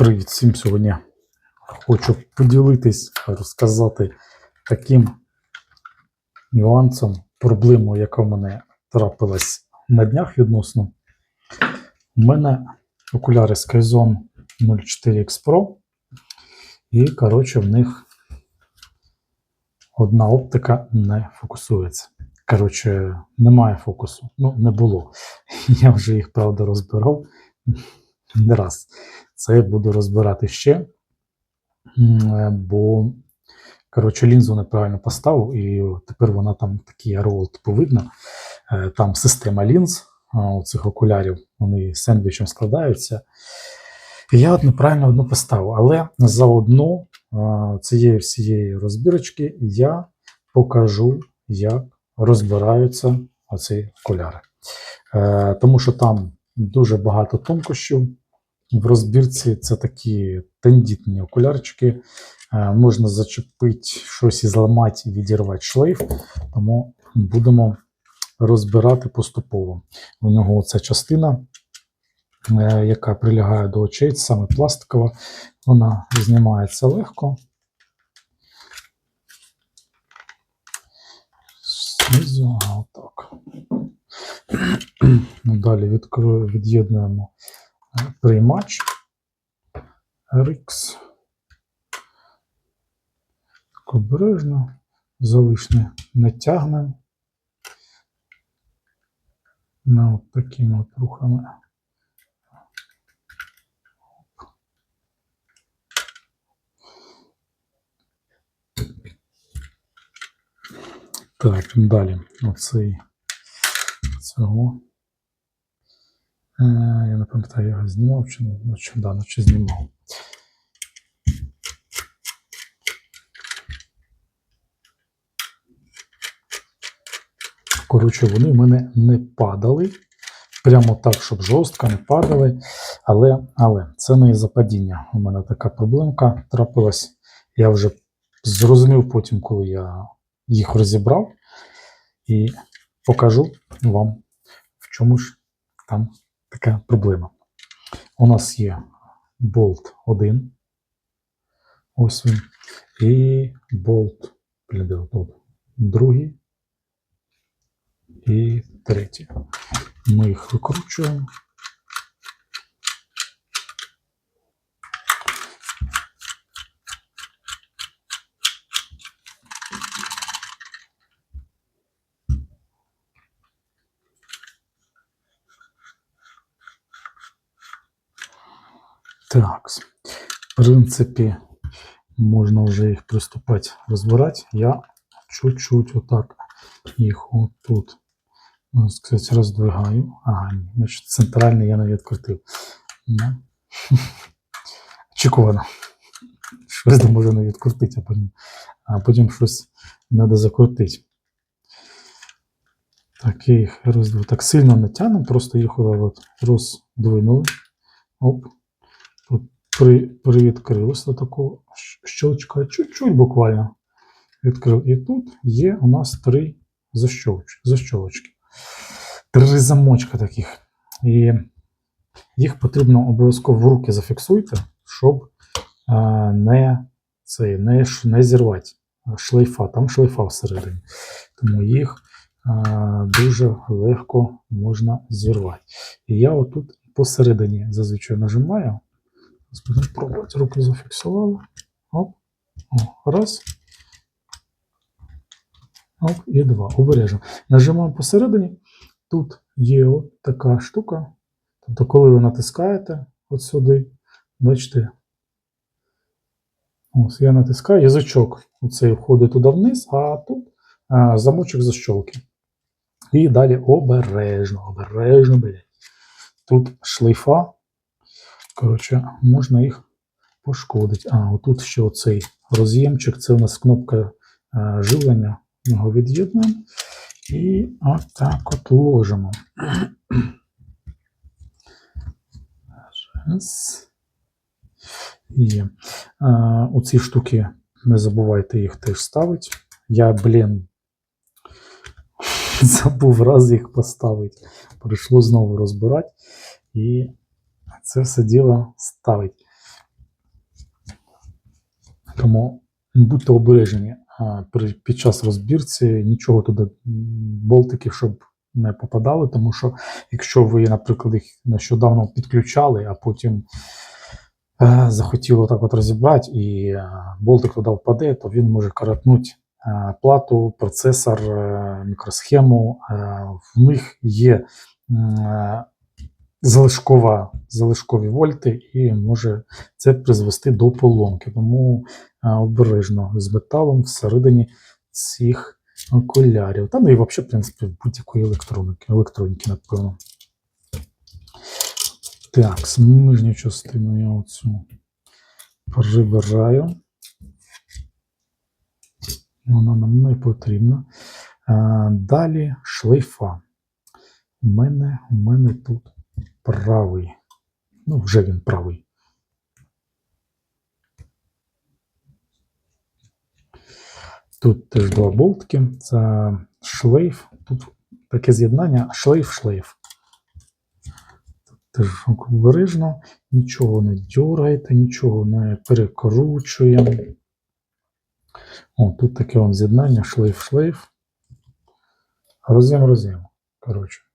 Привіт всім сьогодні. Хочу поділитись, розказати таким нюансом, проблемою, яка в мене трапилась на днях відносно. У мене окуляри Skyzone 04X Pro, і, коротше, в них одна оптика не фокусується. Коротше, немає фокусу. Ну, не було. Я вже їх, правда, розбирав не раз. Це буду розбирати ще, е, бо коротше, лінзу неправильно поставив, і тепер вона там такий арол типу видно. Е, Там система лінз у цих окулярів, вони сендвічем складаються. І я от неправильно одну поставив, але заодно цієї всієї розбірочки я покажу, як розбираються оці окуляри. Е, Тому що там дуже багато тонкощів. В розбірці це такі тендітні окулярчики. Е, Можна зачепити щось і зламати і відірвати шлейф, тому будемо розбирати поступово. У нього ця частина, е, яка прилягає до очей, саме пластикова, вона знімається легко. Знизу, отак. Далі від'єднуємо приймач RX. Так обережно, залишне не тягнемо. Ну, от такими от рухами. Так, далі. Оцей цього. Е, я не пам'ятаю, я його знімав чи не ну, чи, да, ну, чи знімав. Коротше, вони в мене не падали. Прямо так, щоб жорстко не падали. Але, але це не із-за падіння. У мене така проблемка трапилась. Я вже зрозумів потім, коли я їх розібрав. І покажу вам, в чому ж там така проблема. У нас є болт 1. Ось він. І болт, тут, другий і третій. Ми їх викручуємо. Так, в принципі, можна вже їх приступати розбирати. Я чуть-чуть отак їх отут, можна сказати, роздвигаю. Ага, ні, значить, центральний я не відкрутив. Ну. Очікувано. Щось можна не відкрутити, а потім, а потім щось треба закрутити. Так, я їх роздвину. Так сильно не тягну, просто їх от роздвинули. Оп. Тут при, привідкрилося такого щелчка, чуть-чуть буквально відкрив. І тут є у нас три защолочки. Три замочка таких. І їх потрібно обов'язково в руки зафіксуйте, щоб е, не, це, не, не зірвати шлейфа. Там шлейфа всередині. Тому їх е, дуже легко можна зірвати. І я отут посередині зазвичай нажимаю. Будемо пробувати. Руки зафіксували. Оп. О, раз. Оп, і два. Обережно. Нажимаємо посередині. Тут є от така штука. Тобто, коли ви натискаєте от сюди, бачите. Ось я натискаю, язичок оцей входить туди вниз, а тут а, замочок защолки. І далі обережно, обережно, блядь. Тут шлейфа. Коротше, можна їх пошкодити. А, отут ще оцей роз'ємчик, це у нас кнопка е, живлення. Його від'єднуємо. І отак от ложимо. Раз. Є. А, оці штуки не забувайте їх теж ставити. Я, блін, забув раз їх поставити. Прийшло знову розбирати. І це все діло ставить. Тому будьте обережені під час розбірці нічого туди, м, болтиків, щоб не попадали, тому що якщо ви, наприклад, їх нещодавно підключали, а потім е, захотіли так от розібрати, і е, болтик туди впаде, то він може коротнути е, плату, процесор, мікросхему. В них є залишкова, залишкові вольти, і може це призвести до поломки. Тому е, обережно з металом всередині цих окулярів. Та ну і взагалі, в принципі, будь-якої електроніки, електроніки, напевно. Так, нижню частину я оцю прибираю. Вона нам не потрібна. А, далі шлейфа. У мене, у мене тут правий. Ну, вже він правий. Тут теж два болтики. Це шлейф. Тут таке з'єднання шлейф-шлейф. Теж обережно, нічого не дергайте, нічого не перекручуємо. О, тут таке он з'єднання, шлейф-шлейф. Роз'єм, роз'єм. Коротше.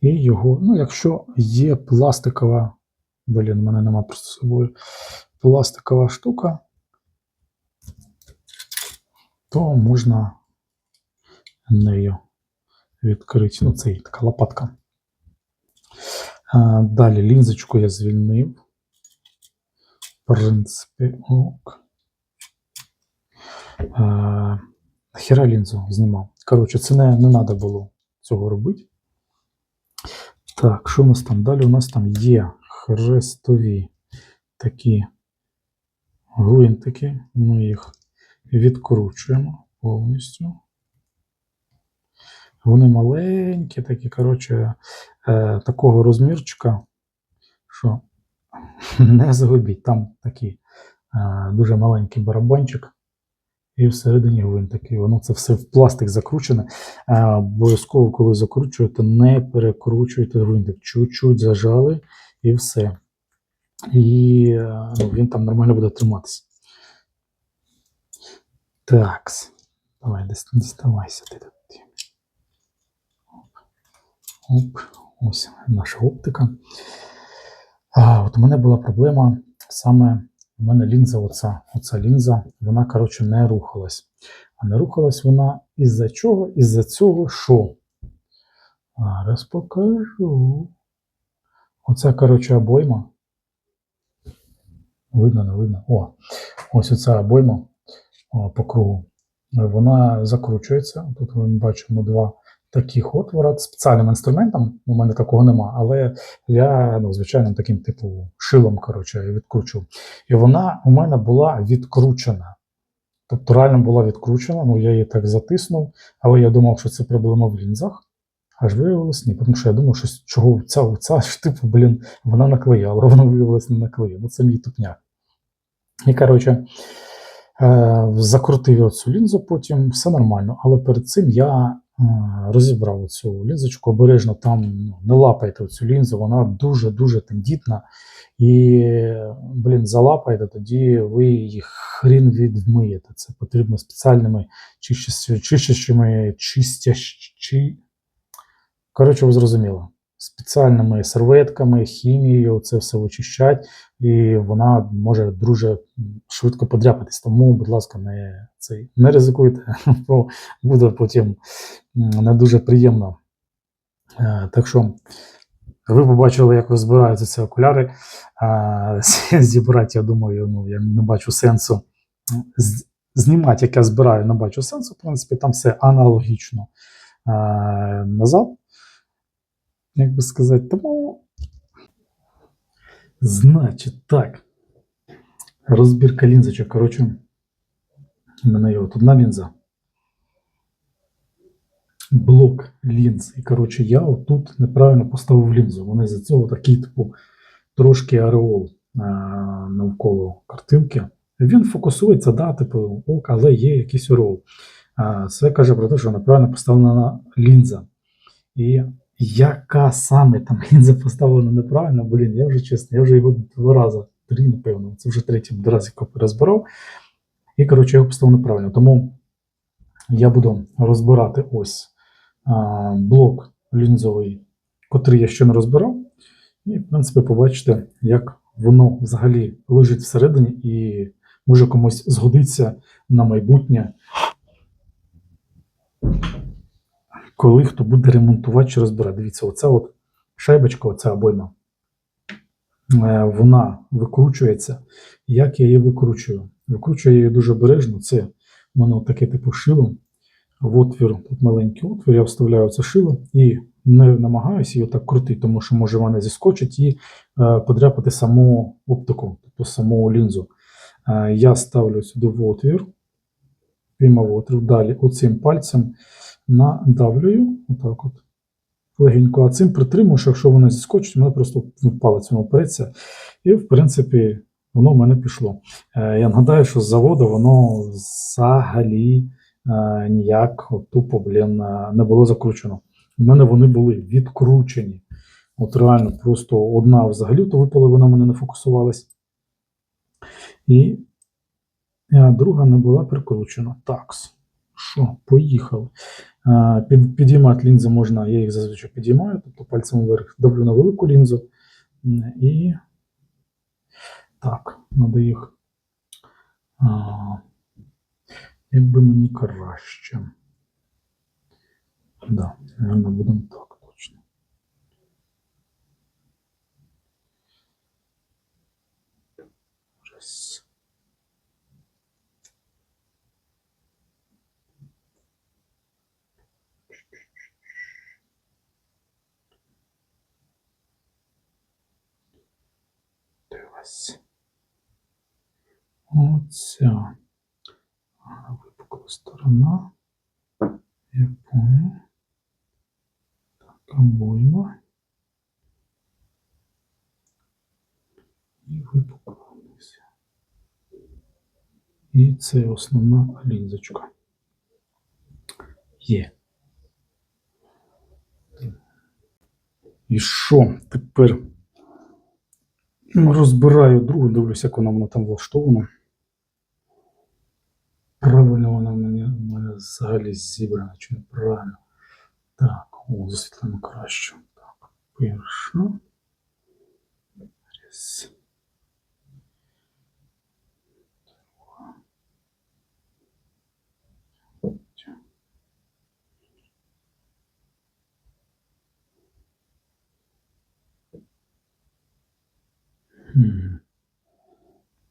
І його, ну, якщо є пластикова, блін, в мене нема просто з собою, пластикова штука, то можна нею відкрити. Ну, це і така лопатка. А, далі лінзочку я звільнив. В принципі, ок. А, нахера лінзу знімав. Коротше, це не треба було цього робити. Так, що у нас там? Далі у нас там є хрестові такі гвинтики. Ми їх відкручуємо повністю. Вони маленькі, такі, коротше, е, такого розмірчика, що не загубіть. Там такий е, дуже маленький барабанчик, і всередині гвинтики. Воно це все в пластик закручене. Обов'язково, коли закручуєте, не перекручуйте гвинтик. Чуть-чуть зажали і все. І е, ну, він там нормально буде триматися. Так. Давай, діставайся ти тут. Оп, ось наша оптика. А, от у мене була проблема саме у мене лінза, оця, оця лінза, вона, коротше, не рухалась. А не рухалась вона із-за чого? Із-за цього, що? Зараз покажу. Оця, коротше, обойма. Видно, не видно. О, ось оця обойма по кругу. Вона закручується. Тут ми бачимо два таких отвора спеціальним інструментом. У мене такого нема, але я ну, звичайним таким типу шилом коротше, відкручував. І вона у мене була відкручена. Тобто реально була відкручена, ну я її так затиснув, але я думав, що це проблема в лінзах. Аж виявилось ні, тому що я думав, що чого ця, ця ж типу, блін, вона наклеїла, але вона виявилось не наклеїла. Ну це мій тупняк. І коротше, е, закрутив я цю лінзу, потім все нормально. Але перед цим я розібрав цю лінзочку обережно, там ну, не лапайте цю лінзу, вона дуже-дуже тендітна. І, блін, залапаєте, тоді ви їх хрін відмиєте. Це потрібно спеціальними чищащими чистящі. Коротше, ви зрозуміли. Спеціальними серветками, хімією це все вичищать, і вона може дуже швидко подряпатись. Тому, будь ласка, не, цей, не ризикуйте, бо буде потім не дуже приємно. Е, Так що ви побачили, як розбираються ці окуляри. Зібрати, я думаю, ну, я не бачу сенсу. Знімати, як я збираю, не бачу сенсу. В принципі, там все аналогічно назад, як би сказати. Тому, значить, так. Розбірка лінзочок. Коротше, у мене є от одна лінза. Блок лінз. І, коротше, я отут неправильно поставив лінзу. Вони за цього такий, типу, трошки ареол а, навколо картинки. Він фокусується, да, типу, ок, але є якийсь ареол. А, Це каже про те, що неправильно поставлена лінза. І яка саме там лінза поставлена неправильно, блін, я вже чесно, я вже його два рази три, напевно. Це вже третій раз, як розбирав. І, коротше, я його поставив неправильно. Тому я буду розбирати ось блок лінзовий, котрий я ще не розбирав. І, в принципі, побачите, як воно взагалі лежить всередині і може комусь згодиться на майбутнє, коли хто буде ремонтувати чи розбирати. Дивіться, оця от шайбочка, оця обойма, е, вона викручується. Як я її викручую? Викручую я її дуже обережно. Це в мене таке типу шило. В отвір, тут маленький отвір, я вставляю це шило і не намагаюся її так крутити, тому що може вона зіскочить і е, подряпати саму оптику, тобто саму лінзу. Е, я ставлю сюди в отвір, піймав отвір, далі оцим пальцем надавлюю, отак от, легенько, а цим притримую, що якщо вона зіскочить, мене просто палець воно впреться. І, в принципі, воно в мене пішло. Е, я нагадаю, що з заводу воно взагалі ніяк от, тупо, блін, е, не було закручено. У мене вони були відкручені. От реально, просто одна взагалі то випала, вона мене не фокусувалась. І друга не була прикручена. Такс. Що, поїхали. Під, підіймати лінзи можна, я їх зазвичай підіймаю, тобто пальцем вверх давлю на велику лінзу. І так, треба їх. Якби мені краще. Да, наверное, будемо так точно. Раз. Дивись. Оця сторона. Я понял. Так, обойма. І випукла вниз. І це основна лінзочка. Є. І що тепер? Розбираю другу, дивлюся, як вона в там влаштована. Правильно вона в мене, взагалі зібрана, чи неправильно. Так, о, засвітлено краще. Так, перша. Раз.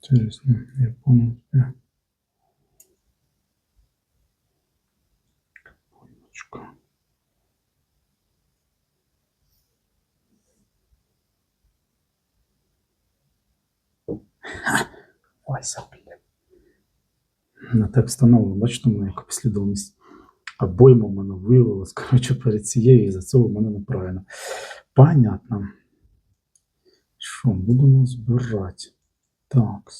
Интересно, я понял тебя. Вася, блядь. На так встановлено, бачите, у мене яка послідовність. Обойма в мене виявилась, коротше, перед цією, і за цього в мене неправильно. Понятно. Що, будемо збирати. Так.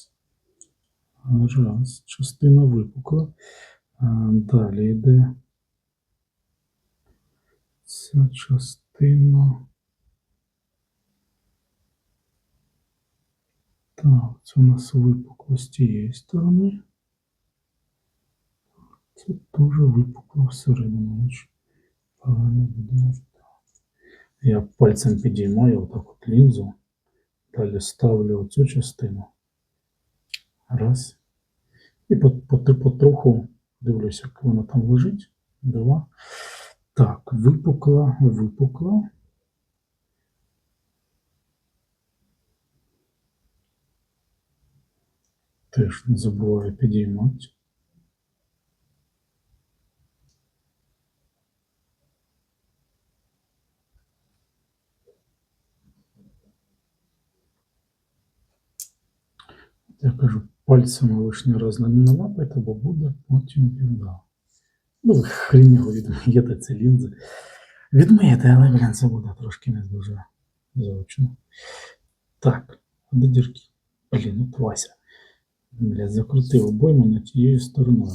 Раз, частина випукла. Далі йде. Ця частина. Так, це у нас випукло з тієї сторони. Це теж випукло всередину. Я пальцем підіймаю отак от лінзу. Далі ставлю оцю частину. Раз. І по- по- потроху дивлюся, як воно там лежить. Два. Так, випукла, випукла. Теж не забуваю підіймати. Я кажу, пальцями лишній раз не налапайте, бо буде потім біда. Ну, ви хрінь його відмиєте ці лінзи. Відмиєте, але, блін, це буде трошки не дуже зручно. Так, а де дірки? Блін, от Вася. Блядь, закрутив обойму на тією стороною.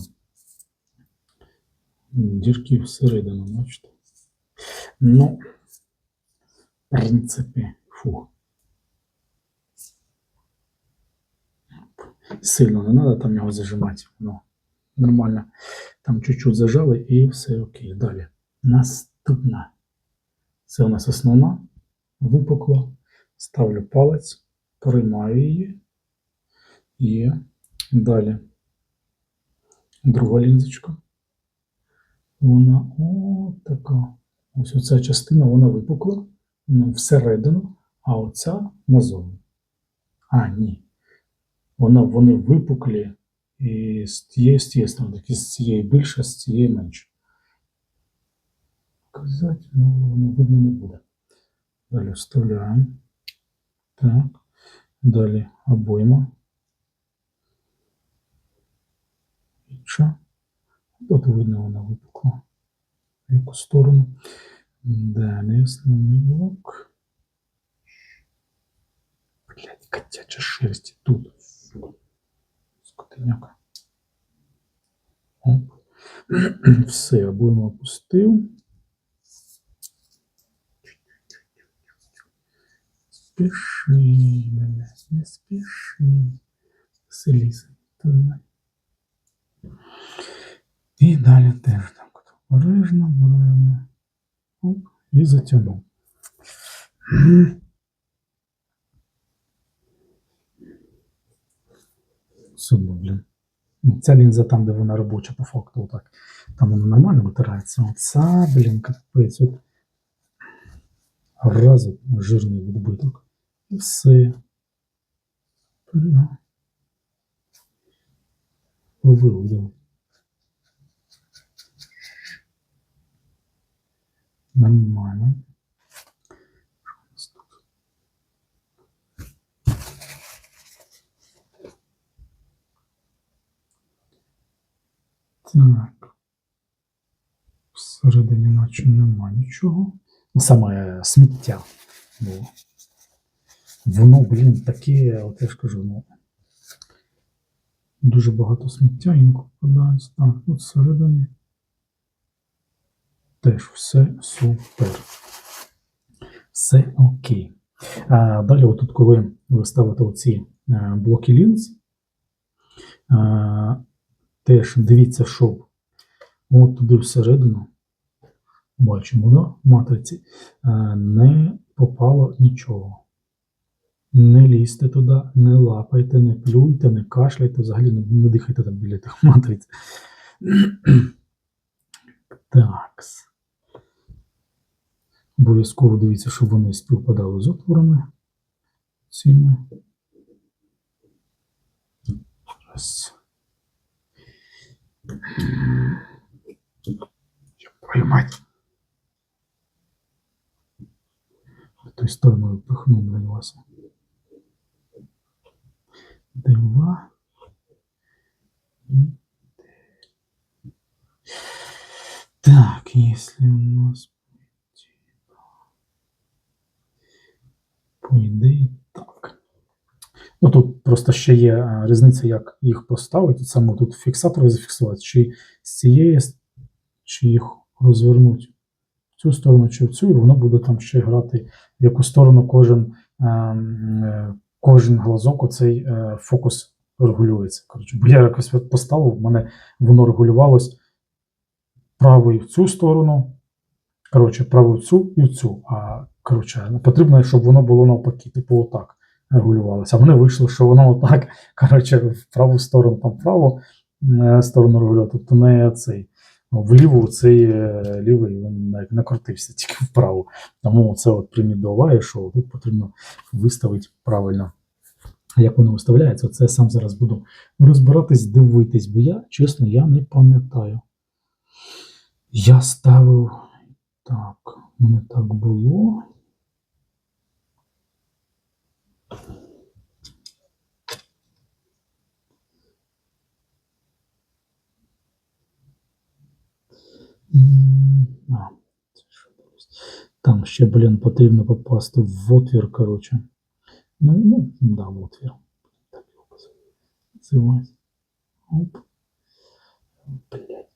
Дірки всередину, бачите. Ну, в принципі, фу. Сильно не треба там його зажимати. Ну, нормально. Там чуть-чуть зажали і все окей. Далі. Наступна. Це у нас основна. Випукла. Ставлю палець, приймаю її. І далі. Друга лінзочка. Вона о, така. Ось оця частина вона випукла ну, всередину, а оця назовні. А, ні. Вона, вони випуклі і з тієї, з тієї сторони, з цієї більше, з цієї менше. Казати, ну, воно видно не буде. Далі вставляємо. Так. Далі обойма. Інша. Тут видно, вона випукла. В яку сторону. Далі основний блок. Блять, котяча шерсть тут. Скотиняка. Оп. Все, обойму опустив. Спіши мене, не спіши. Селіса. І далі теж так от. Обережно, обережно. Оп, і затягнув. Сумно, блін. Ну, Ця лінза там, де вона робоча, по факту, отак. Там вона нормально витирається. Оця, блін, капець. От. Раз жирний відбиток. І все. Виводив. Нормально. Що у нас тут? Так. Всередині наче нема нічого. Ну, Саме сміття було. Воно, блін, таке, от я ж кажу, ну. Дуже багато сміття інколи попадається. Так, тут всередині. Теж все супер. Все окей. А, далі, отут, коли ви ставите оці е, блоки лінз, теж дивіться, щоб от туди всередину, бачимо, да, матриці, е, не попало нічого. Не лізьте туди, не лапайте, не плюйте, не кашляйте, взагалі не дихайте там біля тих матриць. Такс. Обов'язково дивіться, щоб вони співпадали з отворами цими. Раз. Я твою мать. Той стороною пихнув на вас. Два. Так, если у нас по ідеї так. Ну тут просто ще є різниця, як їх поставити. Саме тут фіксатори зафіксувати, чи з цієї, чи їх розвернути в цю сторону, чи в цю, і воно буде там ще грати, в яку сторону кожен, ем, е, кожен глазок, оцей е, фокус регулюється. Коротше, бо я якось поставив, в мене воно регулювалось правою в цю сторону, коротше, правою в цю і в цю. А коротше, потрібно, щоб воно було навпаки, типу отак регулювалося. А вони вийшло, що воно отак, коротше, в праву сторону, там вправо е, сторону регулювати, тобто не цей. Вліву цей е, лівий він на- накрутився тільки вправо. Тому це от прийміть що тут потрібно виставити правильно. Як воно виставляється, це я сам зараз буду розбиратись, дивитись, бо я, чесно, я не пам'ятаю. Я ставив. Так, мене так було. А, Там ще, блін, потрібно попасти в отвір, коротше. Ну, ну, да, в отвір. Так його називати. Оп. Блять.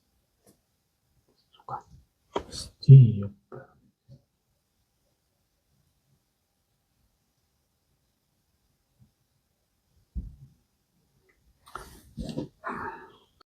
Сука. Стій,